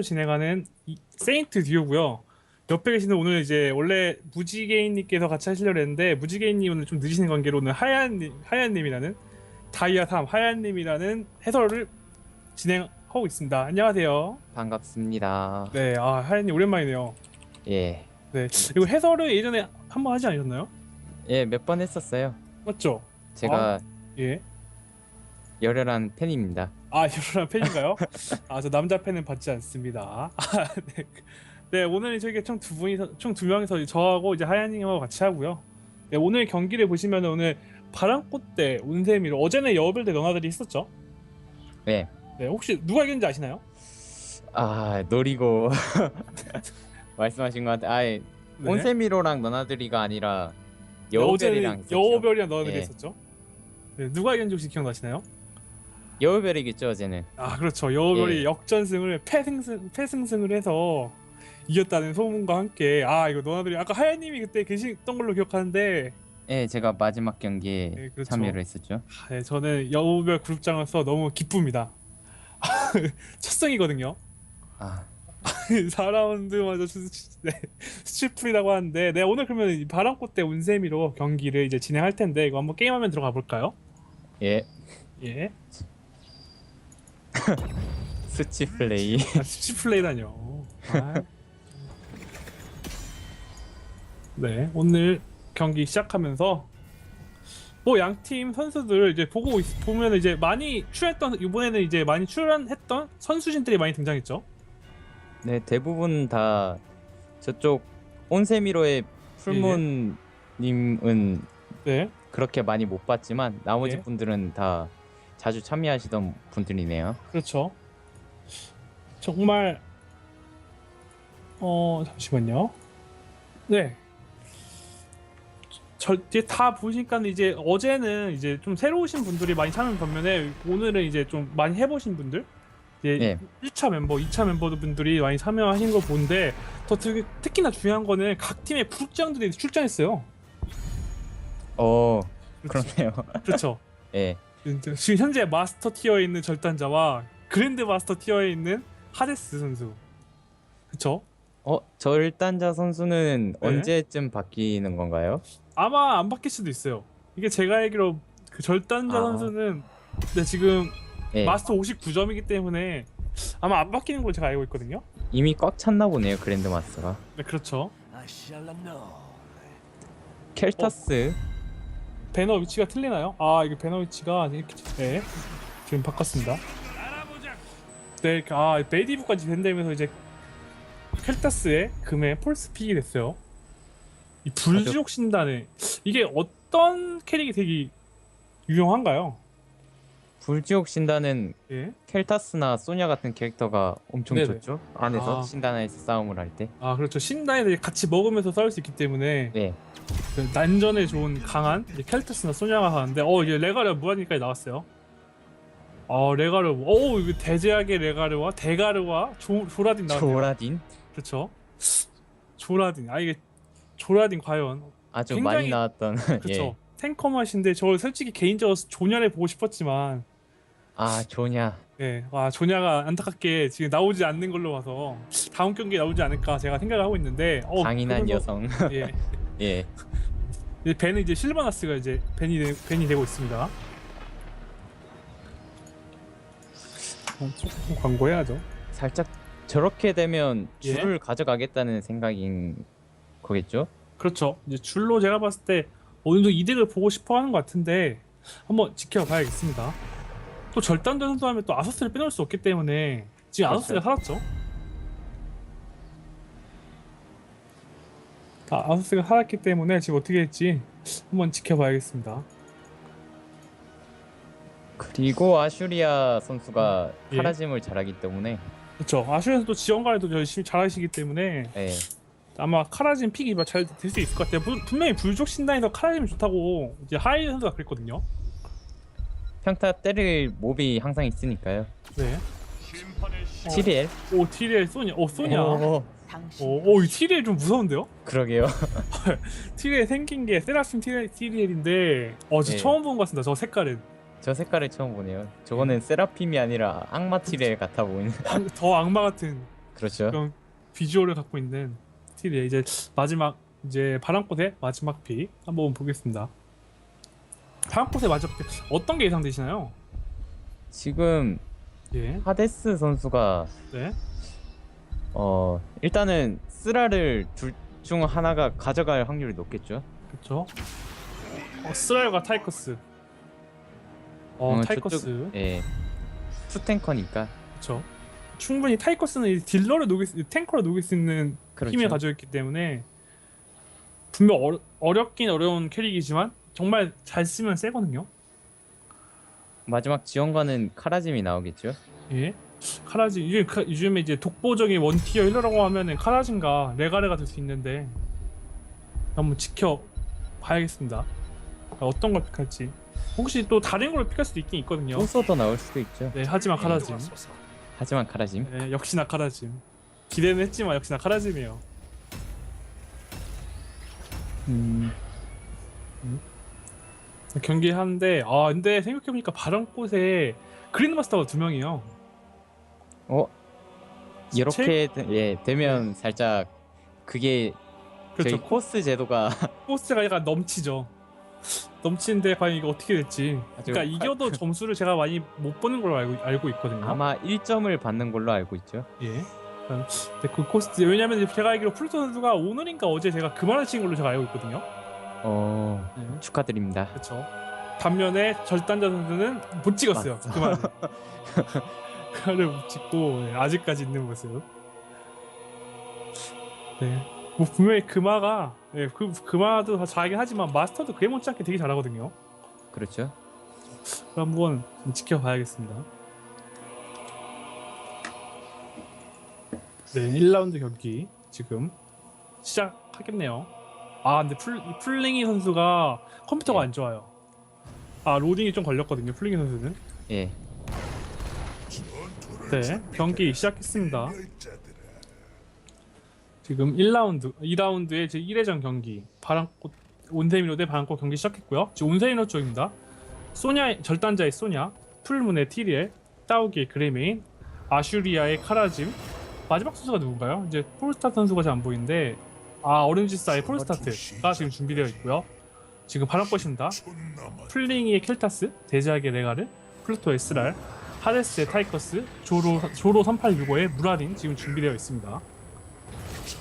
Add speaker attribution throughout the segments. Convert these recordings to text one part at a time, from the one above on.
Speaker 1: 진행하는 이- 세인트 듀오고요. 옆에 계시는 오늘 이제 원래 무지개인님께서 같이 하시려고 했는데 무지개인님 오늘 좀 늦으시는 관계로 오늘 하얀님 하얀님이라는 다이아 3 하얀님이라는 해설을 진행하고 있습니다. 안녕하세요.
Speaker 2: 반갑습니다.
Speaker 1: 네, 아 하얀님 오랜만이네요.
Speaker 2: 예.
Speaker 1: 네, 이거 해설을 예전에 한 번 하지 않으셨나요?
Speaker 2: 예, 몇 번 했었어요.
Speaker 1: 맞죠?
Speaker 2: 제가
Speaker 1: 예.
Speaker 2: 열혈한 팬입니다.
Speaker 1: 아, 여러분 팬인가요? 아, 저 남자 팬은 받지 않습니다. 아, 네. 네, 오늘 저희가 총 두 분이서 총두 명이서 저하고 이제 하얀님하고 같이 하고요. 네, 오늘 경기를 보시면 오늘 바람꽃대 운세미로 어제는 여우별대 너나들이 했었죠.
Speaker 2: 네.
Speaker 1: 네, 혹시 누가 이겼는지 아시나요?
Speaker 2: 아, 노리고 말씀하신 것 같아. 아예
Speaker 1: 네.
Speaker 2: 온세미로랑 너나들이가 아니라
Speaker 1: 네,
Speaker 2: 여우별이랑.
Speaker 1: 여우별이랑 너나들이
Speaker 2: 예.
Speaker 1: 했었죠. 네, 누가 이겼는지 혹시 기억나시나요?
Speaker 2: 여우별이겠죠, 어제는.
Speaker 1: 아, 그렇죠. 여우별이
Speaker 2: 예.
Speaker 1: 역전승을 패승승 패승승을 해서 이겼다는 소문과 함께 아, 이거 너나들이 아까 하얀님이 그때 계셨던 걸로 기억하는데
Speaker 2: 예, 제가 마지막 경기에
Speaker 1: 네, 그렇죠.
Speaker 2: 참여를 했었죠.
Speaker 1: 아, 네, 저는 여우별 그룹장으로서 너무 기쁩니다. 첫 승이거든요.
Speaker 2: 아,
Speaker 1: 4라운드마저 네, 스트리플이라고 하는데 네, 오늘 그러면 이 바람꽃 대 운세미로 경기를 이제 진행할 텐데 이거 한번 게임하면 들어가 볼까요?
Speaker 2: 예.
Speaker 1: 예.
Speaker 2: 스치 플레이.
Speaker 1: 아, 스트리플레이라뇨. 아. 네, 오늘 경기 시작하면서 뭐 양 팀 선수들 이제 보고 있, 보면 이제 많이 출연했던 이번에는 이제 많이 출연했던 선수진들이 많이 등장했죠.
Speaker 2: 네, 대부분 다 저쪽 온세미로의 풀문 님은
Speaker 1: 네.
Speaker 2: 그렇게 많이 못 봤지만 나머지
Speaker 1: 예.
Speaker 2: 분들은 다 자주 참여하시던 분들이네요.
Speaker 1: 그렇죠. 정말 어 잠시만요. 네. 저 이제 다 보시니까 이제 어제는 이제 좀 새로 오신 분들이 많이 참여 반면에 오늘은 이제 좀 많이 해보신 분들 이제
Speaker 2: 네.
Speaker 1: 1차 mem버, 2차 멤버 분들이 많이 참여하신 거 보는데 더 특, 특히나 중요한 거는 각 팀의 부국장들이 출장했어요.
Speaker 2: 어,
Speaker 1: 그렇죠.
Speaker 2: 그렇네요.
Speaker 1: 그렇죠.
Speaker 2: 예.
Speaker 1: 지금 현재 마스터 티어에 있는 절단자와 그랜드 마스터 티어에 있는 하데스 선수. 그쵸?
Speaker 2: 어, 절단자 선수는
Speaker 1: 네.
Speaker 2: 언제쯤 바뀌는 건가요?
Speaker 1: 아마 안 바뀔 수도 있어요. 이게 제가 알기로 그 절단자
Speaker 2: 아.
Speaker 1: 선수는 네, 지금
Speaker 2: 예.
Speaker 1: 마스터 59점이기 때문에 아마 안 바뀌는 걸로 제가 알고 있거든요.
Speaker 2: 이미 꽉 찼나 보네요, 그랜드 마스터가.
Speaker 1: 네, 그렇죠.
Speaker 3: I shall know.
Speaker 2: 켈타스.
Speaker 1: 배너 위치가 틀리나요? 아, 이게 배너 위치가 이렇게 네. 지금 바꿨습니다. 네, 아, 메디브까지 된다면서 이제 켈타스의 금의 폴스 픽이 됐어요. 이 불지옥 신단에 이게 어떤 캐릭이 되게 유용한가요?
Speaker 2: 불지옥 신단은
Speaker 1: 예.
Speaker 2: 켈타스나 소냐 같은 캐릭터가 엄청
Speaker 1: 네네.
Speaker 2: 좋죠. 안에서
Speaker 1: 아.
Speaker 2: 신단에서 싸움을 할 때.
Speaker 1: 아 그렇죠 신단에 같이 먹으면서 싸울 수 있기 때문에
Speaker 2: 네.
Speaker 1: 그 난전에 좋은 강한 이제 켈타스나 소냐가 하는데 어 이게 레가르 무한리까지 나왔어요. 어 레가르 오 이거 대제약의 레가르와 대가르와 조, 조라딘 나왔네요.
Speaker 2: 조라딘
Speaker 1: 그렇죠. 조라딘 아 이게 조라딘 과연
Speaker 2: 아주
Speaker 1: 굉장히-
Speaker 2: 많이 나왔던
Speaker 1: 그렇죠.
Speaker 2: 예.
Speaker 1: 탱커 맛인데 저 솔직히 개인적으로 조냐를 보고 싶었지만
Speaker 2: 아, 조냐.
Speaker 1: 네, 와 조냐가 안타깝게 지금 나오지 않는 걸로 봐서 다음 경기에 나오지 않을까 제가 생각을 하고 있는데 어,
Speaker 2: 강인한
Speaker 1: 그래서-
Speaker 2: 여성.
Speaker 1: 예.
Speaker 2: 예.
Speaker 1: 이제 벤은 이제 실버나스가 이제 벤이 되, 벤이 되고 있습니다. 어, 조금 광고해야죠.
Speaker 2: 살짝 저렇게 되면
Speaker 1: 예?
Speaker 2: 줄을 가져가겠다는 생각인 거겠죠?
Speaker 1: 그렇죠. 이제 줄로 제가 봤을 때 어느 정도 이득을 보고 싶어 하는 것 같은데 한번 지켜봐야겠습니다. 또 절단전 선수 하면 또 아서스를 빼놓을 수 없기 때문에 지금
Speaker 2: 그렇죠.
Speaker 1: 아서스가 살았죠. 아, 아서스가 살았기 때문에 지금 어떻게 될지 한번 지켜봐야겠습니다.
Speaker 2: 그리고 아슈리아 선수가
Speaker 1: 예.
Speaker 2: 카라짐을 잘하기 때문에
Speaker 1: 그렇죠. 아슈에서도 지원가에도 열심히 잘하시기 때문에
Speaker 2: 예.
Speaker 1: 아마 카라진 픽이 잘될 수 있을 것 같아요. 분- 분명히 불족 신단에서 카라진이 좋다고 이제 하이 선수가 그랬거든요.
Speaker 2: 평타 때릴 몹이 항상 있으니까요.
Speaker 1: 네.
Speaker 2: TDL?
Speaker 1: 오 티리엘 소냐. 오 소냐.
Speaker 2: 오,
Speaker 3: 당신
Speaker 1: 오, 오, 이 티리엘 좀 무서운데요?
Speaker 2: 그러게요.
Speaker 1: 티리엘 생긴 게 세라핌 티리엘인데, 어, 저
Speaker 2: 예.
Speaker 1: 처음 본 것 같습니다. 저 색깔은
Speaker 2: 저 색깔을 처음 보네요. 저거는 세라핌이 아니라 악마 티레 같아 보이는.
Speaker 1: 악- 더 악마 같은
Speaker 2: 그렇죠.
Speaker 1: 그런 비주얼을 갖고 있는 팀이에요. 이제 마지막 이제 바람꽃의 마지막 픽 한번 보겠습니다. 바람꽃의 마지막 픽 어떤 게 예상되시나요?
Speaker 2: 지금
Speaker 1: 예,
Speaker 2: 하데스 선수가
Speaker 1: 네,
Speaker 2: 어 일단은 쓰라를 둘 중 하나가 가져갈 확률이 높겠죠.
Speaker 1: 그렇죠. 어, 스라일과 타이커스. 어,
Speaker 2: 어,
Speaker 1: 타이커스.
Speaker 2: 예. 투탱커니까.
Speaker 1: 그렇죠. 충분히 타이커스는 이 딜러를 녹일 수, 탱커를 녹일 수 있는
Speaker 2: 그렇죠.
Speaker 1: 힘을 가지고 있기 때문에 분명 어려, 어렵긴 어려운 캐릭이지만 정말 잘 쓰면 세거든요.
Speaker 2: 마지막 지원관은 카라짐이 나오겠죠.
Speaker 1: 예. 카라진 요즘 카- 요즘에 이제 독보적인 원티어 힐러라고 하면은 카라진과 레가레가 될 수 있는데 한번 지켜 봐야겠습니다. 어떤 걸 픽할지. 혹시 또 다른 걸 픽할 수도 있긴 있거든요.
Speaker 2: 소서도 나올 수도 있죠.
Speaker 1: 네, 하지만 카라진.
Speaker 2: 하지만 카라짐.
Speaker 1: 네, 역시나 카라짐. 기대는 했지만 역시나 카라짐이에요.
Speaker 2: 음.
Speaker 1: 경기 하는데 아 근데 생각해보니까 바람꽃에 그린마스터가 두 명이요.
Speaker 2: 어 이렇게 되, 예 되면 살짝 그게
Speaker 1: 그렇죠.
Speaker 2: 저희 코스 제도가
Speaker 1: 코스가 약간 넘치죠. 넘치는데 과연 이거 어떻게 될지.
Speaker 2: 아주
Speaker 1: 그러니까 이겨도 점수를 제가 많이 못 보는 걸로 알고 알고 있거든요.
Speaker 2: 아마 1점을 받는 걸로 알고 있죠.
Speaker 1: 예. 일단 근데 그 코스트 왜냐면 제가 알기로 플루토 선수가 오늘인가 어제 제가 그만을 친 걸로 제가 알고 있거든요.
Speaker 2: 어
Speaker 1: 네.
Speaker 2: 축하드립니다.
Speaker 1: 그렇죠. 반면에 절단자 선수는 못 찍었어요. 그만을. 그만을 못 찍고 네, 아직까지 있는 모습. 네. 뭐 분명히 금화가 네, 그 금화도 다 잘하긴 하지만 마스터도 그에 못지않게 되게 잘하거든요.
Speaker 2: 그렇죠.
Speaker 1: 한번 좀 지켜봐야겠습니다. 네, 1라운드 경기 지금 시작하겠네요. 아, 근데 풀, 이 풀링이 선수가 컴퓨터가
Speaker 2: 네.
Speaker 1: 안 좋아요. 아, 로딩이 좀 걸렸거든요, 풀링이 선수는.
Speaker 2: 예.
Speaker 1: 네, 경기 시작했습니다. 지금 1라운드, 2라운드의 제 1회전 경기 바람꽃 온세미노 대 바람꽃 경기 시작했고요. 지금 온세미노 쪽입니다. 소냐 절단자의 소냐, 풀문의 티리엘, 따우기의 그레메인, 아슈리아의 카라짐. 마지막 선수가 누군가요? 이제 폴스타트 선수가 잘 안 보이는데 아 오렌지스타의 폴스타트가 지금 준비되어 있고요. 지금 바람꽃입니다. 플링이의 켈타스, 데자의 레가르, 플루토의 스랄, 하데스의 타이커스, 조로 조로 3865의 무라딘 지금 준비되어 있습니다.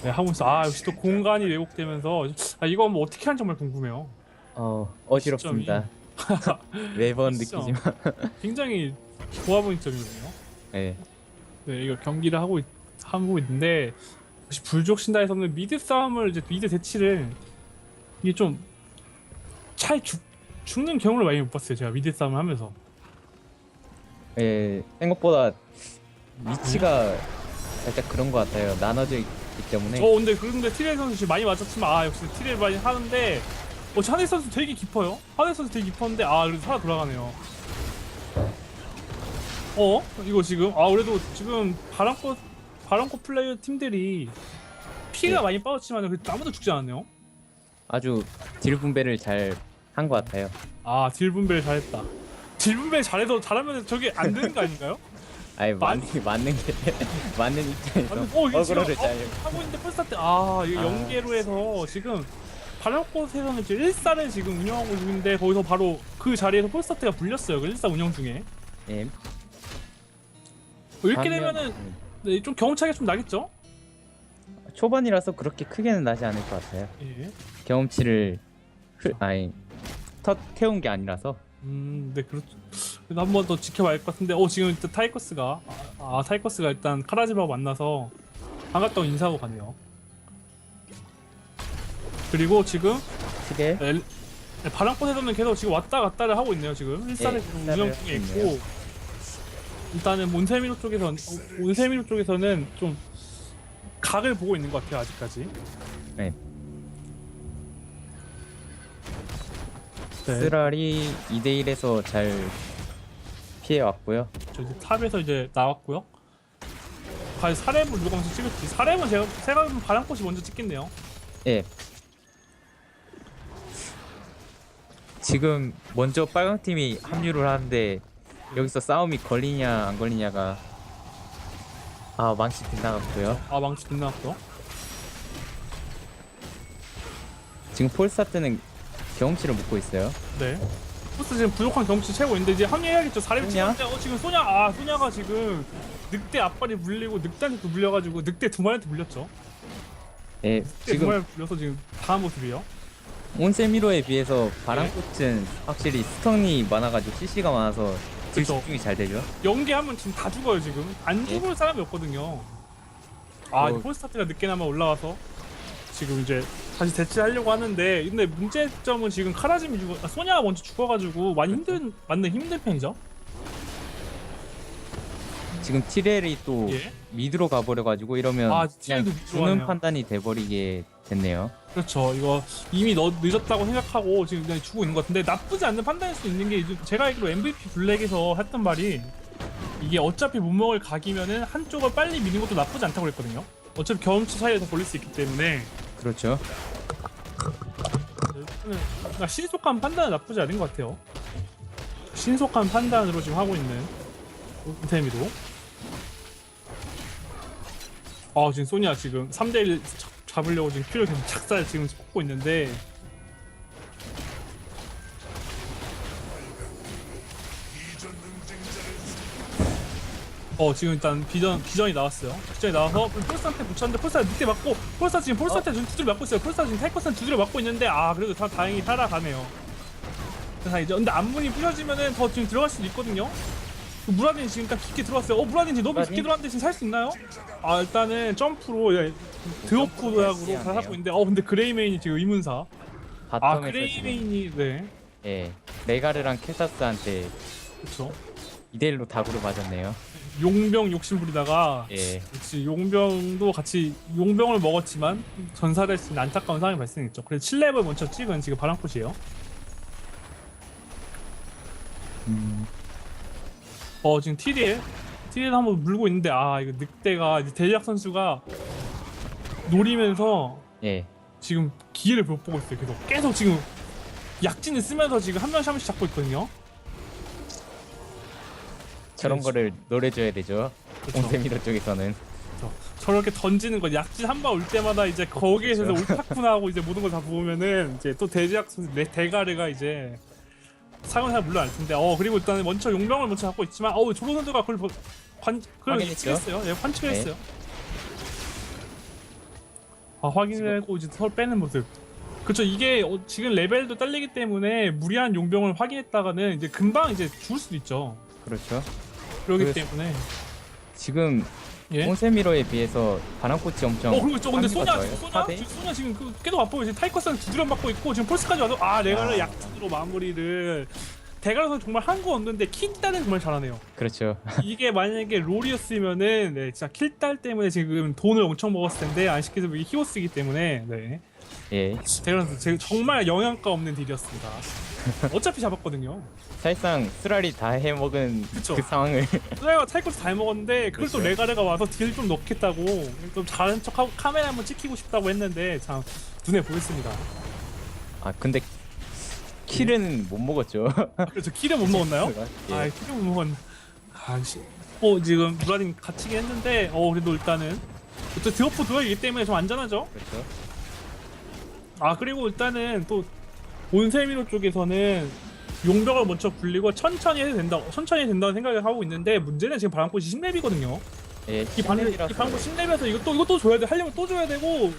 Speaker 1: 네, 하고 있어. 아 역시 또 공간이 왜곡되면서 아 이거 뭐 어떻게 하는지 정말 궁금해요.
Speaker 2: 어 어지럽습니다. 매번. 느끼지만
Speaker 1: 굉장히 좋아 보이는 점이거든요.
Speaker 2: 예.
Speaker 1: 네, 이거 경기를 하고 있, 하고 있는데 혹시 불족 신다에서는 미드 싸움을 이제 미드 대치를 이게 좀 차에 죽 죽는 경우를 많이 못 봤어요. 제가 미드 싸움을 하면서.
Speaker 2: 예. 생각보다 위치가 살짝 그런 것 같아요. 나눠져 있 기 때문에
Speaker 1: 어 근데 그런데 티레 선수 지금 많이 맞았지만 아 역시 티레 많이 하는데 어 하네 선수 되게 깊어요. 하네 선수 되게 깊었는데 아 그래도 살아 돌아가네요. 어 이거 지금 아 그래도 지금 바람꽃 바람꽃 플레이어 팀들이 피가
Speaker 2: 네.
Speaker 1: 많이 빠졌지만 그래도 아무도 죽지 않았네요.
Speaker 2: 아주 딜 분배를 잘 한 것 같아요.
Speaker 1: 아 딜 분배를 잘했다. 딜 분배 잘해서 잘하면 저게 안 되는 거 아닌가요?
Speaker 2: 아니 맞는 맞는 게 맞는 입장에서
Speaker 1: 아니, 어 지금
Speaker 2: 어그로를
Speaker 1: 어,
Speaker 2: 잘
Speaker 1: 하고 있는데 펄스타 때아 이거
Speaker 2: 아.
Speaker 1: 연계로 해서 지금 바람꽃에서는 이제 1사를 지금 운영하고 있는데 거기서 바로 그 자리에서 폴스타트가 불렸어요. 그 1사 운영 중에
Speaker 2: 예.
Speaker 1: 어, 이렇게
Speaker 2: 반면-
Speaker 1: 되면은
Speaker 2: 음.
Speaker 1: 네, 좀 경험 차이가 좀 나겠죠?
Speaker 2: 초반이라서 그렇게 크게는 나지 않을 것 같아요.
Speaker 1: 예.
Speaker 2: 경험치를 흐, 아니 터 태운 게 아니라서
Speaker 1: 음, 네 그렇죠. 그래도 한 번 더 지켜봐야 할 것 같은데, 어 지금 일단 타이커스가 아, 아 타이커스가 일단 카라지바하고 만나서 반갑다고 인사하고 가네요. 그리고 지금
Speaker 2: 크게
Speaker 1: 네, 네, 바람꽃에서는 계속 지금 왔다 갔다를 하고 있네요 지금 1사를
Speaker 2: 예,
Speaker 1: 지금
Speaker 2: 일사를
Speaker 1: 운영 중에
Speaker 2: 하고
Speaker 1: 있고. 일단은 몬세미노 쪽에서 온세미노 쪽에서는 좀 각을 보고 있는 것 같아요 아직까지
Speaker 2: 네.
Speaker 1: 네,
Speaker 2: 쓰랄이 2대 1에서 잘 피해 왔고요.
Speaker 1: 저 이제 탑에서 이제 나왔고요 과연 사렘을 누가 먼저 찍을지 사렘은 제가 제가 보면 바람꽃이 먼저 찍겠네요
Speaker 2: 예. 지금 먼저 빨강 팀이 합류를 하는데 여기서 싸움이 걸리냐 안 걸리냐가 아 망치 빗나갔고요.
Speaker 1: 아 망치 빗나갔고
Speaker 2: 지금 폴스타트는 경험치를 묶고 있어요.
Speaker 1: 네. 포스 지금 부족한 경치 채고 있는데 이제 합류해야겠죠. 4렙
Speaker 2: 소냐?
Speaker 1: 찍었는데 어 지금 소냐? 아 소냐가 지금 늑대 앞발이 물리고 늑대한테 또 물려가지고 늑대 두 마리한테 물렸죠.
Speaker 2: 예,
Speaker 1: 늑대 두
Speaker 2: 지금
Speaker 1: 마리 물려서 지금 다음 모습이에요.
Speaker 2: 온세미로에 비해서 바람꽃은 확실히 스턴이 많아가지고 CC가 많아서 딜
Speaker 1: 그쵸.
Speaker 2: 집중이 잘 되죠.
Speaker 1: 연계하면 지금 다 죽어요 지금 안
Speaker 2: 예.
Speaker 1: 죽을 사람이 없거든요 아
Speaker 2: 어.
Speaker 1: 폴스타트가 늦게나마 올라와서 지금 이제 다시 대치하려고 하는데 근데 문제점은 지금 카라짐이 죽어 아, 소냐가 먼저 죽어가지고 많이 힘든 맞는 힘든 편이죠
Speaker 2: 지금 티렐이 또
Speaker 1: 예
Speaker 2: 미드로 가버려가지고 이러면
Speaker 1: 아,
Speaker 2: 그냥
Speaker 1: 티렐도 미드로
Speaker 2: 주는
Speaker 1: 가네요.
Speaker 2: 판단이 돼버리게 됐네요.
Speaker 1: 그렇죠 이거 이미 너, 늦었다고 생각하고 지금 그냥 주고 있는 것 같은데 나쁘지 않는 판단일 수 있는 게 요즘 제가 알기로 MVP 블랙에서 했던 말이 이게 어차피 못 먹을 각이면은 한쪽을 빨리 미는 것도 나쁘지 않다고 그랬거든요 어차피 경험치 더 벌릴 수 있기 때문에
Speaker 2: 그렇죠.
Speaker 1: 그러니까 신속한 판단은 나쁘지 않은 것 같아요. 신속한 판단으로 지금 하고 있는 우태미도. 아 지금 소니아 지금 3대1 잡으려고 지금 큐를 계속 착살 지금 뽑고 있는데 어 지금 일단 비전 비전이 나왔어요. 비전이 나와서 폴스한테 붙였는데 폴스가 늑대 맞고 폴스가 지금 폴스한테 좀 두드려 맞고 있어요. 폴스가 지금 타이커스한 두드려 맞고 있는데 아 그래도 다 다행히 살아가네요. 이제 근데 앞문이 부셔지면은 더 지금 들어갈 수도 있거든요. 그 무라딘 지금 딱 깊게 들어왔어요. 어 무라딘 지금 너무
Speaker 2: 무라딘?
Speaker 1: 깊게 들어왔는데 지금 살 수 있나요? 아 일단은 점프로 예, 다 하고 있는데 어 근데 그레이메인이 지금 의문사. 아
Speaker 2: 바텀에서 지금
Speaker 1: 그레이메인이 네
Speaker 2: 예 메가르랑 켈타스한테
Speaker 1: 그렇죠.
Speaker 2: 2대1로 다구로 맞았네요.
Speaker 1: 용병 욕심 부리다가
Speaker 2: 예.
Speaker 1: 역시 용병도 같이 용병을 먹었지만 전사될 수 있는 안타까운 상황이 발생했죠. 그래서 7렙을 먼저 찍은 지금 바람꽃이에요.
Speaker 2: 음,
Speaker 1: 어 지금 TD에 TD에 한번 물고 있는데 아 이거 늑대가 이제 대리학 선수가 노리면서
Speaker 2: 예.
Speaker 1: 지금 기회를 못 보고 있어요. 계속 계속 지금 약진을 쓰면서 지금 한 명씩 한 명씩 잡고 있거든요.
Speaker 2: 저런
Speaker 1: 그렇지.
Speaker 2: 거를 노려줘야 되죠.
Speaker 1: 그렇죠.
Speaker 2: 온세미로 쪽에서는.
Speaker 1: 저렇게 던지는 거 약진 한방올 때마다 이제 거기에서
Speaker 2: 그렇죠.
Speaker 1: 옳다구나 하고 이제 모든 걸 다 보면은 이제 또 대지학 선수 내 대가르가 이제 상을 잘 물러날 텐데 어 그리고 일단은 먼저 용병을 먼저 갖고 있지만 어우 조로 선수가 그걸 보- 관 그걸
Speaker 2: 확인했죠?
Speaker 1: 예측했어요. 예, 관측을
Speaker 2: 네.
Speaker 1: 했어요. 아 확인하고 이제 서로 빼는 모습. 그렇죠. 이게 어, 지금 레벨도 딸리기 때문에 무리한 용병을 확인했다가는 이제 금방 이제 죽을 수도 있죠.
Speaker 2: 그렇죠.
Speaker 1: 그렇기
Speaker 2: 그래서-
Speaker 1: 때문에
Speaker 2: 지금
Speaker 1: 예.
Speaker 2: 온세미로에 비해서 바람꽃이 엄청
Speaker 1: 어 그리고 저 근데 소냐. 지금 소냐? 지금 소냐 지금 그 계속 아프고 지금 타이커스는 두드려 맞고 있고 지금 폴스까지 와서 아 레가를
Speaker 2: 아.
Speaker 1: 약진으로 마무리를 대가라선 정말 한 거 없는데 킬딸은 정말 잘하네요.
Speaker 2: 그렇죠.
Speaker 1: 이게 만약에 롤이었으면은 네 진짜 킬딸 때문에 지금 돈을 엄청 먹었을 텐데 안 시켜서 이게 히오스이기 때문에 네
Speaker 2: 예.
Speaker 1: 제가 정말 영양가 없는 딜이었습니다. 어차피 잡았거든요.
Speaker 2: 사실상 쓰라리 다 해먹은
Speaker 1: 그쵸.
Speaker 2: 그 상황을
Speaker 1: 소냐가 타이커스 잘 먹었는데 그걸 또
Speaker 2: 그렇죠.
Speaker 1: 레가레가 와서 딜 좀 넣겠다고 좀 잘한 척하고 카메라 한번 찍히고 싶다고 했는데 참 눈에 보였습니다.
Speaker 2: 아 근데 킬은 못 먹었죠.
Speaker 1: 그래서 키를 못 먹었나요?
Speaker 2: 예.
Speaker 1: 아, 키를 못 먹었. 아, 씨. 어 지금 무라딘 갇히긴 했는데, 어 그래도 일단은 또 드워프 도약이기 때문에 좀 안전하죠.
Speaker 2: 그렇죠.
Speaker 1: 아 그리고 일단은 또 온세미로 쪽에서는 용병을 먼저 굴리고 천천히 해도 된다, 천천히 된다는 생각을 하고 있는데 문제는 지금 바람꽃이 10렙이거든요.
Speaker 2: 예.
Speaker 1: 이 바람, 이 바람꽃 10렙에서 이거 또 이거 또 줘야 돼. 하려면 또 줘야 되고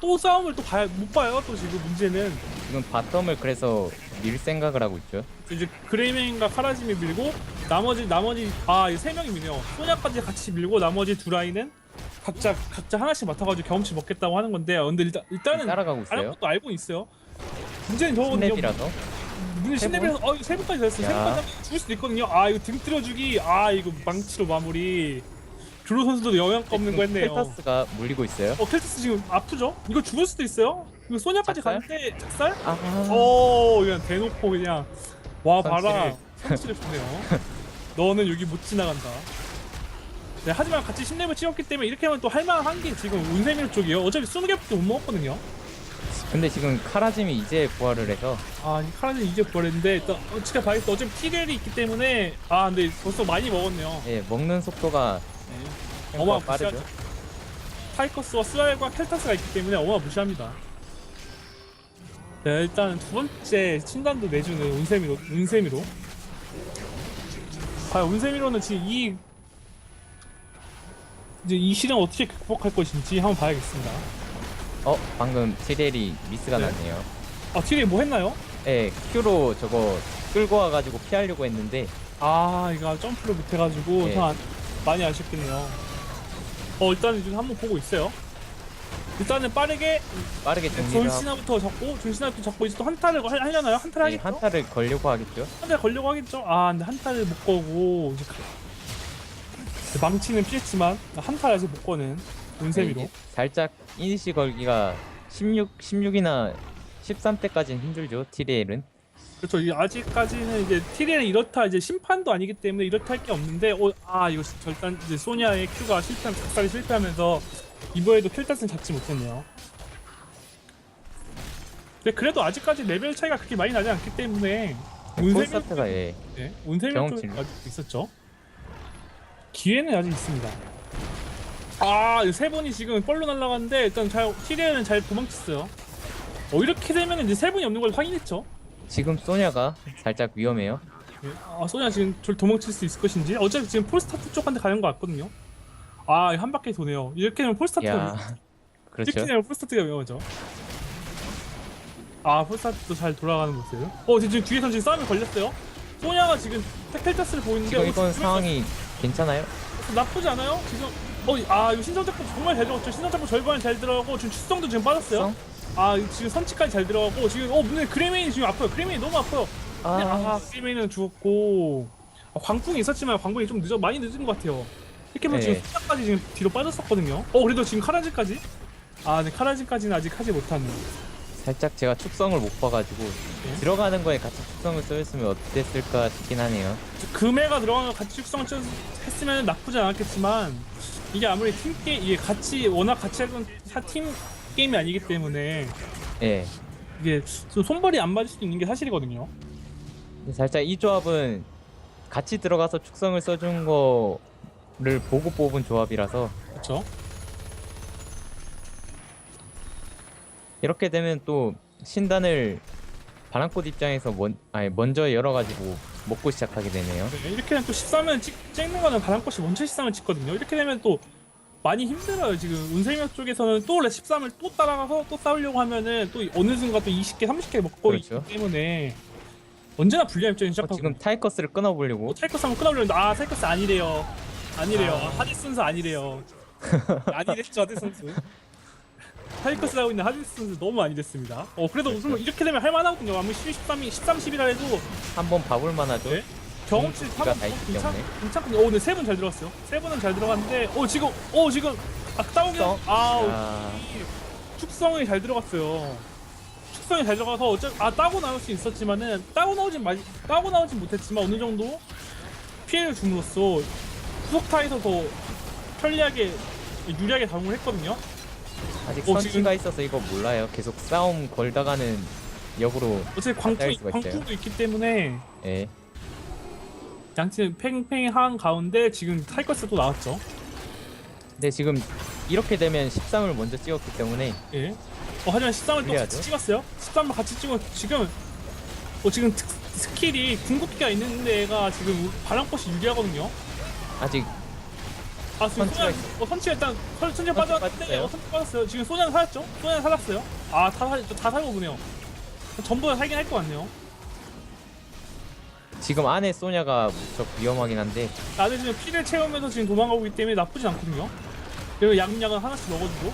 Speaker 1: 또 싸움을 또 봐야 못 봐요. 또 지금 문제는
Speaker 2: 지금 바텀을 그래서 밀 생각을 하고 있죠.
Speaker 1: 이제 그레이맨과 카라짐이 밀고 나머지 나머지 아세 명이 미네요. 소냐까지 같이 밀고 나머지 두 라인은 각자 각자 하나씩 맡아가지고 경험치 먹겠다고 하는 건데 어, 근데 일단 일단은
Speaker 2: 따라가고
Speaker 1: 다른
Speaker 2: 있어요.
Speaker 1: 것도 알고 있어요. 문제는 저거거든요.
Speaker 2: 스냅이라서
Speaker 1: 문제
Speaker 2: 세
Speaker 1: 신뢰에서 어 이거 세 번까지 됐어요. 세
Speaker 2: 야.
Speaker 1: 번까지 하면 죽을 수도 있거든요. 아 이거 등 틀어주기 아 이거 망치로 마무리. 드로 선수도 영향가 없는 거 했네요.
Speaker 2: 켈타스가 물리고 있어요.
Speaker 1: 어 켈티스 지금 아프죠? 이거 죽을 수도 있어요. 이거 소냐까지
Speaker 2: 작살?
Speaker 1: 가는데 작살?
Speaker 2: 아.
Speaker 1: 오 그냥 대놓고 그냥 와 봐라
Speaker 2: 선취를.
Speaker 1: 선치를 주네요 너는 여기 못 지나간다 네, 하지만 같이 10렙을 찍었기 때문에 이렇게 하면 또 할만한 게 지금 운세밀 쪽이에요 어차피 20개밖에 못 먹었거든요
Speaker 2: 근데 지금 카라짐이 이제 부활을 해서
Speaker 1: 아 이 카라는 이제 부활했는데 일단 어떻게 봐야겠다 어차피 티렐이 있기 때문에 아 근데 벌써 많이 먹었네요
Speaker 2: 예, 먹는 속도가
Speaker 1: 네. 어마
Speaker 2: 빠르죠.
Speaker 1: 무시하죠. 타이커스와 스라엘과 켈타스가 있기 때문에 어마 무시합니다. 네, 일단 두 번째 신단도 내주는 운세미로 운세미로. 과연 운세미로는 지금 이 이제 이 시련 어떻게 극복할 것인지 한번 봐야겠습니다.
Speaker 2: 어 방금 티렐이 미스가
Speaker 1: 네.
Speaker 2: 났네요.
Speaker 1: 아 티리 뭐 했나요?
Speaker 2: 예 Q로 저거 끌고 와가지고 피하려고 했는데
Speaker 1: 아 이거 점프를 못해가지고
Speaker 2: 네.
Speaker 1: 좀 안- 많이 아쉽겠네요. 어 일단 지금 한번 보고 있어요. 일단은 빠르게
Speaker 2: 빠르게 정리를 하고
Speaker 1: 존시나부터 잡고 존시나부터 잡고 이제 또 한타를 할- 하려나요? 한타를
Speaker 2: 예,
Speaker 1: 하겠죠?
Speaker 2: 한타를 걸려고 하겠죠.
Speaker 1: 한타를 걸려고 하겠죠? 아 근데 한타를 못 거고 이제 가- 망치는 피했지만 한타를 아직 못 거는
Speaker 2: 네,
Speaker 1: 운세미로
Speaker 2: 이게 살짝 이니시 걸기가 16 16이나 13대까지는 힘들죠. 티렐은.
Speaker 1: 그렇죠 이 아직까지는 이제 티리는 이렇다 이제 심판도 아니기 때문에 이렇다 할 게 없는데 어, 아 이거 일단 이제 소니아의 큐가 실패하면 작살이 실패하면서 이번에도 킬tat은 잡지 못했네요 근데 그래도 아직까지 레벨 차이가 그렇게 많이 나지 않기 때문에 운세미
Speaker 2: 폴스타트가 예.
Speaker 1: 네, 운세미
Speaker 2: 경험치.
Speaker 1: 쪽 아직 있었죠 기회는 아직 있습니다. 아세 분이 지금 뻘로 날아갔는데 일단 잘 티리는 잘 도망쳤어요. 어 이렇게 되면 이제 세 분이 없는 걸 확인했죠?
Speaker 2: 지금 소냐가 살짝 위험해요.
Speaker 1: 예. 아 소냐 지금 절 도망칠 수 있을 것인지? 어차피 지금 폴스타트 쪽한테 가는 것 같거든요. 아 한 바퀴 도네요. 이렇게 되면 폴스타트가
Speaker 2: 그렇죠.
Speaker 1: 이렇게 되면 폴스타트가 위험하죠. 아 폴스타트도 잘 돌아가는 모습. 어 지금 뒤에서 지금 싸움이 걸렸어요. 소냐가 지금 테켈타스를 보이는데
Speaker 2: 지금
Speaker 1: 어,
Speaker 2: 이건
Speaker 1: 지금
Speaker 2: 상황이 괜찮아요?
Speaker 1: 나쁘지 않아요 지금 어아 이거 신성작품 정말 잘 들어갔죠 신성작품 절반 잘 들어가고 지금 추성도 지금 빠졌어요
Speaker 2: 성?
Speaker 1: 아 지금 선치까지 잘 들어가고 지금 어 근데 그레메인이 지금 아파요 그레메인이 너무 아파요
Speaker 2: 아,
Speaker 1: 아, 게임에는 죽었고 아, 광풍이 있었지만 광풍이 좀 늦어 많이 늦은 것 같아요. 이렇게 보면
Speaker 2: 네.
Speaker 1: 지금 수다까지 지금 뒤로 빠졌었거든요. 어 그래도 지금 카라지까지? 아, 네 카라지까지는 아직 하지 못하는.
Speaker 2: 살짝 제가 축성을 못 봐가지고
Speaker 1: 네.
Speaker 2: 들어가는 거에 같이 축성을 써였으면 어땠을까 싶긴 하네요.
Speaker 1: 금해가 들어가면 같이 숙성을 쳐- 했으면 나쁘지 않았겠지만 이게 아무리 팀 게임 이게 같이 워낙 같이 하던 팀 게임이 아니기 때문에
Speaker 2: 예.
Speaker 1: 이게 좀 손발이 안 맞을 수도 있는 게 사실이거든요.
Speaker 2: 근데 살짝 이 조합은 같이 들어가서 축성을 써준 거를 보고 뽑은 조합이라서
Speaker 1: 그렇죠?
Speaker 2: 이렇게 되면 또 신단을 바람꽃 입장에서 먼, 아니, 먼저 열어가지고 먹고 시작하게 되네요.
Speaker 1: 네, 이렇게 되면 또 13은 찍, 찍는 거는 바람꽃이 원체 13을 찍거든요. 이렇게 되면 또 많이 힘들어요. 지금 운세명 쪽에서는 또 13을 또 따라가서 또 싸우려고 하면은 또 어느 순간 또 20개, 30개 먹고
Speaker 2: 그렇죠.
Speaker 1: 있기 때문에 언제나 불리한 입장이
Speaker 2: 어,
Speaker 1: 시작하고
Speaker 2: 지금 타이커스를 끊어보려고
Speaker 1: 뭐 타이커스 한번 끊어보려는데 아 타이커스 아니래요. 아니래요. 아, 하디스 선수 아니래요. 아니랬죠 하디스 선수. 타이커스 하고 있는 하디스 너무 아니랬습니다. 어 그래도 우선 이렇게 되면 할만하거든요. 아무리 12, 13이 13, 10이라 해도
Speaker 2: 한번 봐볼 만하죠.
Speaker 1: 네. 경험치 타면
Speaker 2: 다 있기
Speaker 1: 괜찮,
Speaker 2: 때문에.
Speaker 1: 괜찮거든요. 어, 근데 세 분 잘 들어갔어요. 세 분은 잘 들어갔는데, 어 지금, 어 지금, 아 따오기,
Speaker 2: 축성?
Speaker 1: 아
Speaker 2: 아,
Speaker 1: 축성이 잘 들어갔어요. 축성이 잘 들어가서 어차 아 따고 나올 수 있었지만은 따고 나오진 마, 따고 나오진 못했지만 어느 정도 피해를 줌으로써 후속타에서 더 편리하게 유리하게 당을 했거든요.
Speaker 2: 아직
Speaker 1: 어,
Speaker 2: 선치가 있어서 이거 몰라요. 계속 싸움 걸다가는 역으로
Speaker 1: 어차피 광풍
Speaker 2: 수가 있어요.
Speaker 1: 광풍도 있기 때문에
Speaker 2: 예.
Speaker 1: 양팀 팽팽한 가운데 지금 타이커스 또 나왔죠.
Speaker 2: 근데 지금 이렇게 되면 13을 먼저 찍었기 때문에
Speaker 1: 예. 어, 하지만 13을 또. 같이 찍었어요. 13을 같이 찍어 지금 어 지금 특, 스킬이 궁극기가 있는 데가 지금 바람꽃이 유리하거든요.
Speaker 2: 아직
Speaker 1: 아 지금
Speaker 2: 선치가
Speaker 1: 소냐 어 선치 일단 선- 선치 빠졌는데
Speaker 2: 빠졌어요.
Speaker 1: 어, 선치 빠졌어요. 지금 소냐는 살았죠? 소냐는 살았어요. 아다 다 살고 보네요. 전부 다 살긴 할 것 같네요.
Speaker 2: 지금 안에 소냐가 무척 위험하긴 한데
Speaker 1: 나는 지금 피를 채우면서 지금 도망가고 있기 때문에 나쁘진 않거든요. 그리고 양약은 하나씩 먹어주고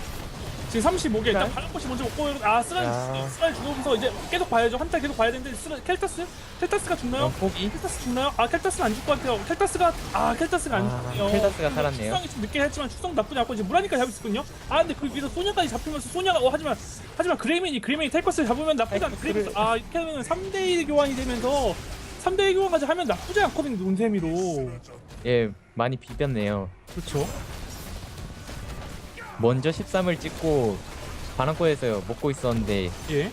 Speaker 1: 지금 35개 일단
Speaker 2: 네.
Speaker 1: 바람꽃이 먼저 먹고 아
Speaker 2: 야.
Speaker 1: 쓰라리 죽으면서 이제 계속 봐야죠. 한타 계속 봐야 되는데 쓰라 켈타스 켈타스가 죽나요?
Speaker 2: 포기
Speaker 1: 켈타스 죽나요? 아 켈타스는 안 죽을 것 같아요. 켈타스가 아 켈타스가 안
Speaker 2: 아,
Speaker 1: 죽네요.
Speaker 2: 켈타스가 살았네요.
Speaker 1: 축성이 좀 늦게 했지만 축성 나쁘지 않고 이제 무라니까 있거든요. 아 근데 그 위에서 소녀까지 잡히면서 소녀가 어 하지만 하지만 그레이맨이 그레이맨이 텔커스를 잡으면 나쁘지 않.
Speaker 2: 타이커스를-
Speaker 1: 그레이맨 아 이렇게 하면 3대1 교환이 되면서 3대1 교환까지 하면 나쁘지 않거든요. 논세미로.
Speaker 2: 예 많이 비볐네요.
Speaker 1: 그렇죠.
Speaker 2: 먼저 13을 찍고 바람꽃에서 먹고 있었는데
Speaker 1: 예.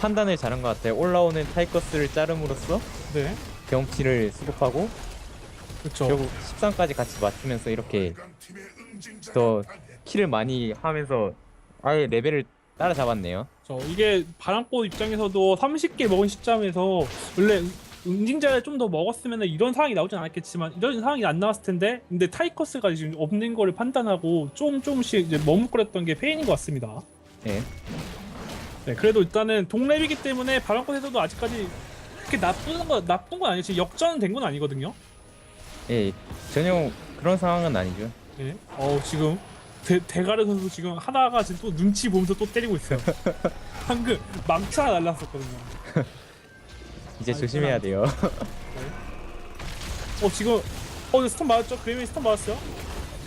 Speaker 2: 판단을 잘한 것 같아요. 올라오는 타이커스를 자름으로써
Speaker 1: 네.
Speaker 2: 경험치를 수급하고
Speaker 1: 그렇죠.
Speaker 2: 결국 13까지 같이 맞추면서 이렇게 더 킬을 많이 하면서 아예 레벨을 따라잡았네요.
Speaker 1: 저 이게 바람꽃 입장에서도 30개 먹은 시점에서 원래 응징자를 좀 더 먹었으면 이런 상황이 나오진 않았겠지만 이런 상황이 안 나왔을 텐데 근데 타이커스가 지금 없는 거를 판단하고 좀 조금씩 이제 머뭇거렸던 게 페인인 것 같습니다.
Speaker 2: 네.
Speaker 1: 네, 그래도 일단은 동랩이기 때문에 바람꽃에서도 아직까지 그렇게 나쁜 거 나쁜 건 아니지 역전 된건 아니거든요.
Speaker 2: 예, 전혀 그런 상황은 아니죠.
Speaker 1: 네. 어 지금 대, 대가르 선수 지금 하다가 지금 또 눈치 보면서 또 때리고 있어요. 방금 망차 날랐었거든요.
Speaker 2: 이제
Speaker 1: 아,
Speaker 2: 조심해야 돼요.
Speaker 1: 어 지금 어 스턴 맞았죠? 그레이맨 스턴 맞았어요?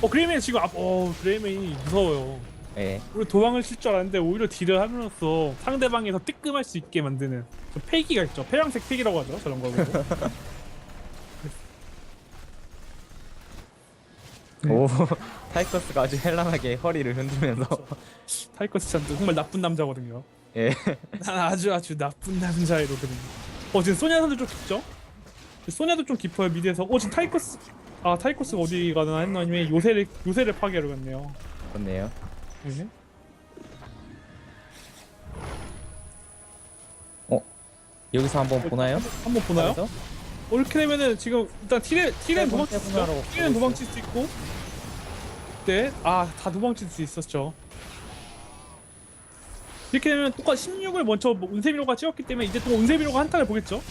Speaker 1: 어 그레이맨 지금 앞, 어 그레이맨이 무서워요.
Speaker 2: 예.
Speaker 1: 우리 도망을 칠 줄 알았는데 오히려 딜을 함으로써 상대방에서 뜨끔할 수 있게 만드는 저 패기가 있죠. 패양색 패기라고 하죠. 저런 거 보고. 네.
Speaker 2: 오, 타이커스가 아주 현란하게 허리를 흔들면서
Speaker 1: 타이커스 찬 정말 나쁜 남자거든요.
Speaker 2: 예.
Speaker 1: 난 아주 아주 나쁜 남자이거든요. 어 지금 소냐 선수 좀 깊죠? 소냐도 좀 깊어요 미드에서. 어 지금 타이커스 아 타이커스가 어디 가나 했나 아니면 요새를 요새를 파괴하려 갔네요.
Speaker 2: 좋네요.
Speaker 1: 네.
Speaker 2: 여기서 한번 보나요?
Speaker 1: 한번 보나요?
Speaker 2: 여기서?
Speaker 1: 어, 이렇게 되면은 지금 일단 티렌 티렌 도망칠 수 있죠? 티렌 도망칠 수 있고 네, 아다 도망칠 수 있었죠. 이렇게 되면 똑같이 16을 먼저 뭐 운세미로가 찍었기 때문에 이제 또 운세미로가 한타를 보겠죠?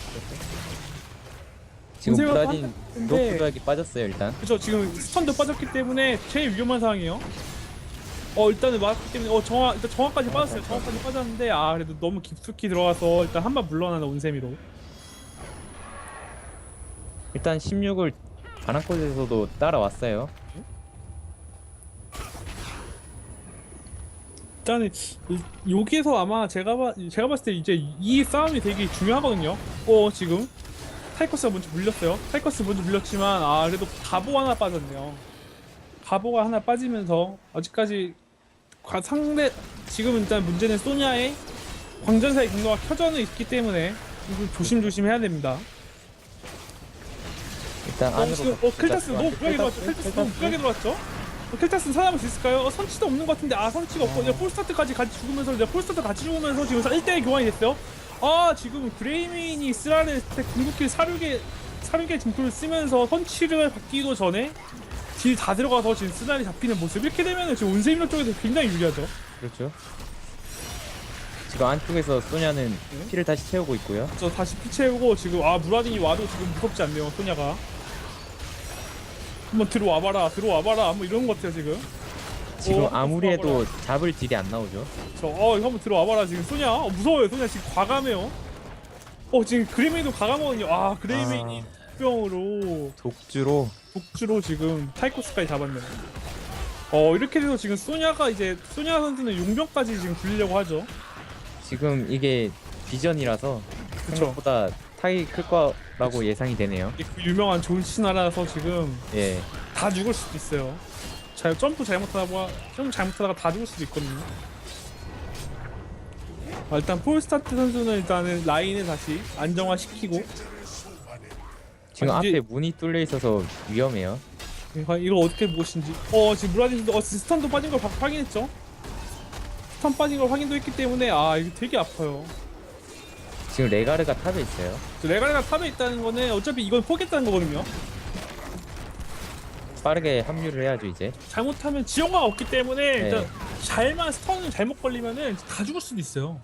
Speaker 2: 지금
Speaker 1: 운세미로가
Speaker 2: 브라딘 로프드락이 빠졌어요 일단.
Speaker 1: 그렇죠. 지금 스턴도 빠졌기 때문에 제일 위험한 상황이에요. 어 일단은 맞았기 때문에 어 정화 일단 정화까지 빠졌어요. 정화까지 빠졌는데 아 그래도 너무 깊숙이 들어가서 일단 한 번 물러나는 운세미로.
Speaker 2: 일단 16을 바람꽃에서도 따라왔어요.
Speaker 1: 일단은 이- 여기에서 아마 제가 봐 제가 봤을 때 이제 이 싸움이 되게 중요하거든요. 어 지금 타이커스가 먼저 물렸어요. 타이커스 먼저 물렸지만 아 그래도 가보 하나 빠졌네요. 가보가 하나 빠지면서 아직까지 과- 상대 지금 일단 문제는 소냐의 광전사의 경로가 켜져는 있기 때문에 조심조심 해야 됩니다.
Speaker 2: 일단
Speaker 1: 어,
Speaker 2: 안으로
Speaker 1: 지금 어 켈타스 너무 무리하게 들어왔죠.
Speaker 2: 켈타스
Speaker 1: 너무 무리하게 들어왔죠. 어, 켈타스는 살아남을 수 있을까요? 어, 선치도 없는 것 같은데 아 선치가 없고 이제 폴스타트까지 같이 죽으면서 이제 폴스타트 같이 죽으면서 지금 1대1 교환이 됐어요. 아 지금 그레이민이 쓰라를 궁극기 사륙의 사륙의 증표를 쓰면서 선치를 받기도 전에 딜 다 들어가서 지금 쓰라리 잡히는 모습 이렇게 되면 지금 온세미노 쪽에서 굉장히 유리하죠.
Speaker 2: 그렇죠. 지금 안쪽에서 소냐는
Speaker 1: 네.
Speaker 2: 피를 다시 채우고 있고요.
Speaker 1: 저 다시 피 채우고 지금 아 무라딘이 와도 지금 무섭지 않네요 소냐가. 한번 들어와봐라 들어와봐라 뭐 이런 것 같아요 지금.
Speaker 2: 지금
Speaker 1: 어,
Speaker 2: 아무리 해도. 잡을 딜이 안 나오죠.
Speaker 1: 저, 어, 이거 한번 들어와봐라, 지금. 소냐. 어, 무서워요, 소냐. 지금 과감해요. 어, 지금 그레이메이도 과감하거든요. 아, 그레이메이이 병으로
Speaker 2: 독주로
Speaker 1: 독주로 지금 타이코스까지 잡았네요. 어, 이렇게 돼서 지금 소냐가 이제, 소냐 선수는 용병까지 지금 굴리려고 하죠.
Speaker 2: 지금 이게 비전이라서
Speaker 1: 그쵸.
Speaker 2: 생각보다 타이 클 거라고 예상이 되네요.
Speaker 1: 이게 그 유명한 존시나라서 지금
Speaker 2: 예.
Speaker 1: 다 죽을 수도 있어요. 잘, 점프 잘못하다가, 좀 잘못하다가 다 죽을 수도 있거든요. 아, 일단 폴스타트 선수는 일단은 라인을 다시 안정화시키고
Speaker 2: 지금
Speaker 1: 아,
Speaker 2: 앞에
Speaker 1: 이제-
Speaker 2: 문이 뚫려 있어서 위험해요.
Speaker 1: 이거, 이거 어떻게 무엇인지 어 지금 무라딘도 어 지금 스턴도 빠진 걸 바- 확인했죠 스턴 빠진 걸 확인도 했기 때문에 아 이거 되게 아파요
Speaker 2: 지금 레가르가 탑에 있어요.
Speaker 1: 저 레가레가 탑에 있다는 거는 어차피 이건 포기했다는 거거든요.
Speaker 2: 빠르게 합류를 해야죠 이제.
Speaker 1: 잘못하면 지형화가 없기 때문에
Speaker 2: 네.
Speaker 1: 일단 잘만 스턴을 잘못 걸리면은 다 죽을 수도 있어요.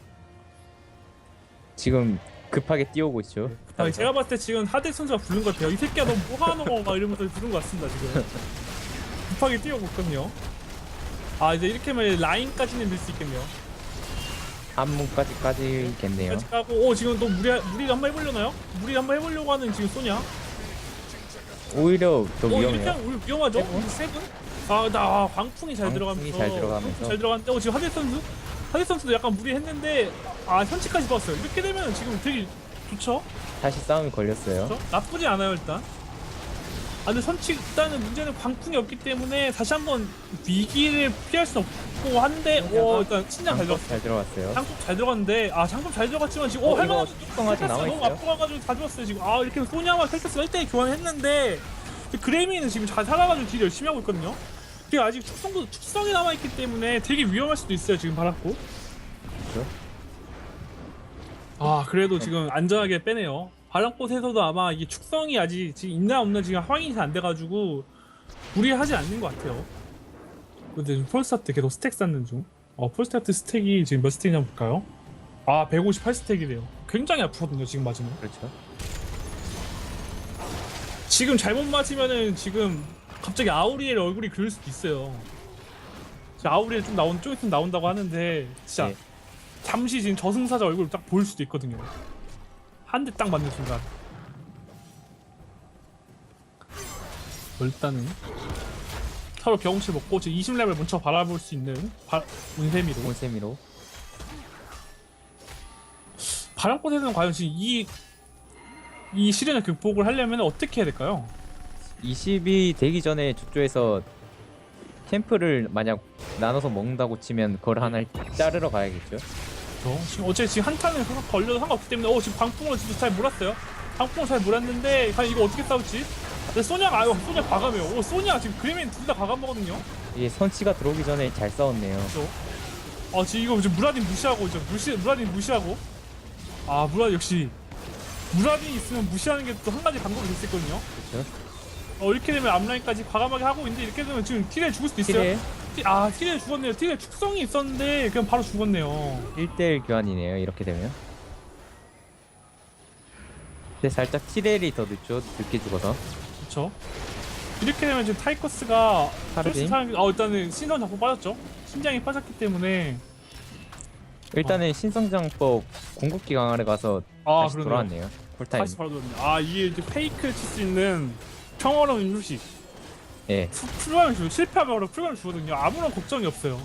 Speaker 2: 지금 급하게 뛰어오고 있죠.
Speaker 1: 아, 제가 봤을 때 지금 하대 선수가 부른 것 같아요. 이 새끼야 너 뭐하노? 막 이러면서 부른 것 같습니다 지금. 급하게 뛰어오고 있거든요. 아 이제 이렇게 하면 라인까지는 늘수 있겠네요
Speaker 2: 안문까지 까지 겠네요.
Speaker 1: 까지 까고 오 지금 또 무리 무리를 한번 해보려나요? 무리 한번 해보려고 하는 지금 소냐?
Speaker 2: 오히려 더
Speaker 1: 어
Speaker 2: 위험해요.
Speaker 1: 오히려 위험하죠?
Speaker 2: 세븐?
Speaker 1: 세븐? 아나 아, 광풍이 잘
Speaker 2: 광풍이
Speaker 1: 들어가면서
Speaker 2: 잘 들어가면서.
Speaker 1: 광풍 잘 들어갔는데 어 지금 하대 선수? 하대 선수도 약간 무리했는데 아 현치까지 봤어요 이렇게 되면 지금 되게 좋죠?
Speaker 2: 다시 싸움이 걸렸어요.
Speaker 1: 그렇죠? 나쁘지 않아요 일단 아 근데 선치 일단은 문제는 광풍이 없기 때문에 다시 한번 위기를 피할 수는 없고 한데 어 일단 신장 잘 들어갔어
Speaker 2: 잘 들어갔어요.
Speaker 1: 장급 잘 들어갔는데 아 장급 잘 들어갔지만 지금
Speaker 2: 어,
Speaker 1: 어,
Speaker 2: 이거
Speaker 1: 할만한
Speaker 2: 특성 아직
Speaker 1: 켈타스가 너무
Speaker 2: 남아있어요?
Speaker 1: 앞으로 가가지고 다 죽었어요 지금 아 이렇게 소냐와 켈타스가 1대1 교환을 했는데 근데 그레이미는 지금 잘 살아가지고 딜 열심히 하고 있거든요. 그게 아직 축성도 축성이 남아 있기 때문에 되게 위험할 수도 있어요. 지금 바람꽃.
Speaker 2: 그렇죠?
Speaker 1: 아 그래도 지금 안전하게 빼네요. 바람꽃에서도 아마 이게 축성이 아직 지금 있나 없나 지금 확인이 잘안 돼가지고 무리하지 않는 것 같아요. 근데 지금 폴스타트 계속 스택 쌓는 중. 어 폴스타트 스택이 지금 몇 스택이나 볼까요? 아 158 스택이래요. 굉장히 아프거든요 지금 맞으면.
Speaker 2: 그렇죠.
Speaker 1: 지금 잘못 맞으면은 지금 갑자기 아우리엘 얼굴이 그릴 수도 있어요. 아우리엘 좀 나온 좀 있으면 나온다고 하는데 진짜
Speaker 2: 네.
Speaker 1: 잠시 지금 저승사자 얼굴 딱 보일 수도 있거든요. 한 대 딱 맞는 순간. 일단은 서로 경험치 먹고 지금 20레벨 먼저 바라볼 수 있는 바, 운세미로
Speaker 2: 온세미로.
Speaker 1: 바람꽃에서는 과연 지금 이, 이 시련을 극복을 하려면 어떻게 해야 될까요?
Speaker 2: 20이 되기 전에 저쪽에서 캠프를 만약 나눠서 먹는다고 치면 그걸 하나 자르러 가야겠죠.
Speaker 1: 어, 지금 어째 지금 한타는 계속 걸려도 상관없기 때문에 어 지금 방풍을 진짜 잘 몰았어요. 방풍을 잘 몰았는데 과연 이거 어떻게 싸울지? 근데 소냐가 아유 소냐 과감해요. 오 소냐 지금 그레멘 둘다 과감하거든요.
Speaker 2: 이게 선치가 들어오기 전에 잘 싸웠네요.
Speaker 1: 그죠? 아 지금 이거 지금 무라딘 무시하고 이제 무시 무라딘 무시하고 아 무라 역시 무라딘 있으면 무시하는 게 또 한 가지 방법이 있거든요.
Speaker 2: 그렇죠?
Speaker 1: 어 이렇게 되면 앞라인까지 과감하게 하고 있는데 이렇게 되면 지금 틸에 죽을 수도 있어요.
Speaker 2: 킬에
Speaker 1: 티- 아 틸에 죽었네요. 틸에 축성이 있었는데 그냥 바로 죽었네요.
Speaker 2: 1대1 교환이네요. 이렇게 되면. 근데 살짝 티렐이 더 늦죠. 늦게 죽어서.
Speaker 1: 그렇죠. 이렇게 되면 지금 타이커스가? 플러스 사람이 어 일단은 신선 잡고 빠졌죠. 신장이 빠졌기 때문에
Speaker 2: 일단은 신성장법 궁극기 강화를 가서
Speaker 1: 아
Speaker 2: 다시
Speaker 1: 그러네요.
Speaker 2: 돌아왔네요. 쿨타임.
Speaker 1: 다시 바로 들었네. 아 이게 이제 페이크를 칠수 있는 평화로운 휴식.
Speaker 2: 예.
Speaker 1: 푸- 풀가면 죽 실패하면 바로 풀가면 죽거든요. 아무런 걱정이 없어요.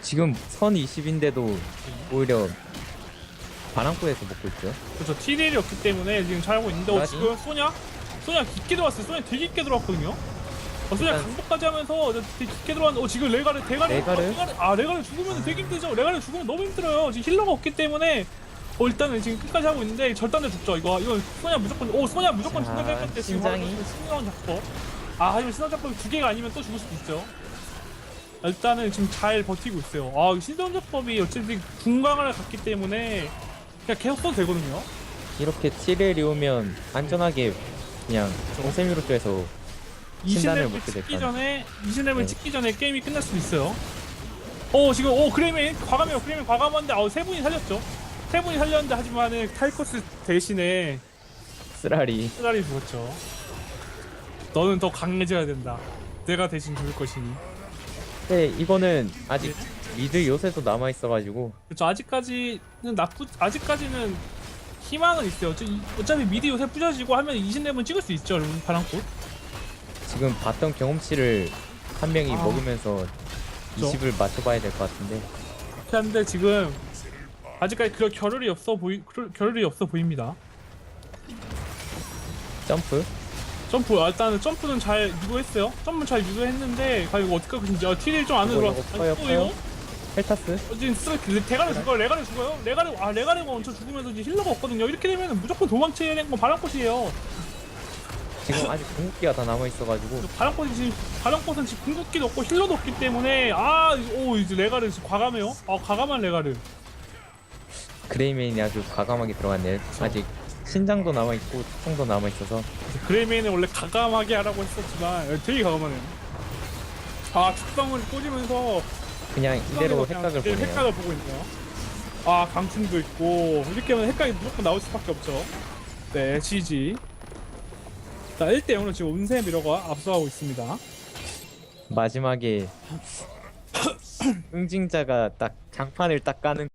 Speaker 2: 지금 선 20인데도 오히려 바람구에서 먹고 있죠.
Speaker 1: 그렇죠. TDL이 없기 때문에 지금 잘하고 있는데 어,
Speaker 2: 맞아.
Speaker 1: 지금 소냐? 소냐 깊게 들어왔어요. 소냐 되게 깊게 들어왔거든요. 어, 소냐
Speaker 2: 일단-
Speaker 1: 강복까지 하면서 되게 깊게 들어왔는데 어, 지금 레가르 대가리
Speaker 2: 레가르?
Speaker 1: 어, 레가르 아 레가르 죽으면 되게 힘들죠. 레가르 죽으면 너무 힘들어요. 지금 힐러가 없기 때문에 어 일단은 지금 끝까지 하고 있는데 절단돼 죽죠. 이거 이건 소냐 무조건 오 소냐 무조건
Speaker 2: 자,
Speaker 1: 지금 바로
Speaker 2: 심장이.
Speaker 1: 신경 잡고 아 하지만 신경 잡고 두 개가 아니면 또 죽을 수도 있죠. 일단은 지금 잘 버티고 있어요. 아 신선작법이 어쨌든 궁강을 갔기 때문에 그냥 계속 써도 되거든요.
Speaker 2: 이렇게 티렐이 오면 안전하게 그냥 온세미로 쪽에서 신단을
Speaker 1: 20렙을
Speaker 2: 먹게
Speaker 1: 찍기
Speaker 2: 됐다.
Speaker 1: 전에 20렙을
Speaker 2: 네.
Speaker 1: 찍기 전에 게임이 끝날 수도 있어요. 어 지금 오 그레이맨 과감해요. 그레이맨 과감한데 아세 분이 살렸죠. 세 분이 살렸는데 하지만 타이커스 대신에
Speaker 2: 쓰라리
Speaker 1: 쓰라리 죽었죠. 너는 더 강해져야 된다. 내가 대신 죽을 것이니.
Speaker 2: 근데 이거는 아직 미드 요새도 남아 있어가지고
Speaker 1: 그렇죠. 아직까지는 나쁘 아직까지는 희망은 있어요. 어차- 어차피 미디 요새 부셔지고 하면 20렙은 찍을 수 있죠. 바람꽃.
Speaker 2: 지금 봤던 경험치를 한 명이
Speaker 1: 아.
Speaker 2: 먹으면서
Speaker 1: 그죠.
Speaker 2: 20을 맞춰봐야 될 것 같은데
Speaker 1: 그렇게 한데 지금 아직까지 그럴 겨를이 없어 보이 그럴 겨를이 없어 보입니다.
Speaker 2: 점프
Speaker 1: 점프 아, 일단은 점프는 잘 유도했어요. 점프 잘 유도했는데 과연 이거 어떻게 아, 티를 좀 안으로
Speaker 2: 이거,
Speaker 1: 들어와.
Speaker 2: 이거 커요,
Speaker 1: 또
Speaker 2: 커요?
Speaker 1: 이거
Speaker 2: 펠타스
Speaker 1: 어, 지금 쓰 대가리 죽어요. 레가리 죽어요. 레가리 아 레가리가 먼저 죽으면서 이제 힐러가 없거든요. 이렇게 되면 무조건 도망쳐야 되는 건 바람꽃이에요.
Speaker 2: 지금 아직 궁극기가 다 남아 있어가지고
Speaker 1: 바람꽃이 지금 바람꽃은 지금 궁극기도 없고 힐러도 없기 때문에 아오 이제 레가르 지금 과감해요. 아 과감한 레가르.
Speaker 2: 그레이메인이 아주 과감하게 들어갔네요. 아직 신장도 남아 있고 특성도 남아 있어서
Speaker 1: 그레이맨은 원래 가감하게 하라고 했었지만 되게 가감하네요. 아 특성을 꽂으면서
Speaker 2: 그냥 이대로
Speaker 1: 그냥 이대로
Speaker 2: 보네요.
Speaker 1: 헷각을 보고 있네요. 아 강충도 있고 이렇게 하면 헷각이 무조건 나올 수밖에 없죠. 네 GG. 자 1대 0으로 지금 운세 미러가 앞서가고 있습니다.
Speaker 2: 마지막에 응징자가 딱 장판을 딱 까는